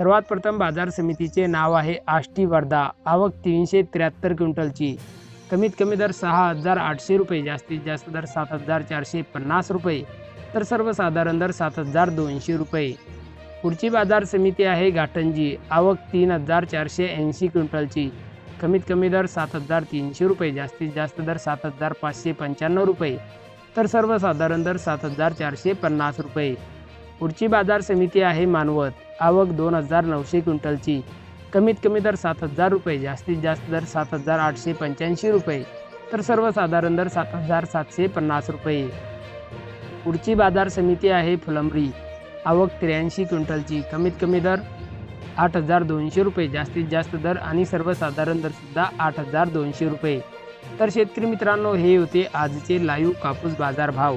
सर्वात प्रथम बाजार समितीचे नाव आहे आष्टी वर्धा. आवक तीनशे त्र्याहत्तर क्विंटलची. कमीत कमी दर सहा हजार आठशे रुपये जास्तीत जास्त दर सात हजार चारशे पन्नास रुपये तर सर्वसाधारण दर सात हजार दोनशे रुपये. पुढची बाजार समिती आहे घाटंजी. आवक तीन हजार चारशे ऐंशी क्विंटलची. कमीत कमी दर सात हजार तीनशे रुपये जास्तीत जास्त दर सात हजार पाचशे पंच्याण्णव रुपये तर सर्वसाधारण दर सात हजार चारशे पन्नास रुपये. पुढची बाजार समिती आहे मानवत. आवक दोन हजार नऊशे क्विंटलची. कमीत कमी दर सात हजार रुपये जास्तीत जास्त दर सात हजार आठशे पंच्याऐंशी रुपये तर सर्वसाधारण दर सात हजार सातशे पन्नास रुपये. पुढची बाजार समिती आहे फुलंबरी. आवक त्र्याऐंशी क्विंटलची. कमीत कमी दर आठ हजार दोनशे रुपये जास्तीत जास्त दर आणि सर्वसाधारण दरसुद्धा आठ हजार दोनशे रुपये. तर शेतकरी मित्रांनो हे होते आजचे लाईव्ह कापूस बाजार भाव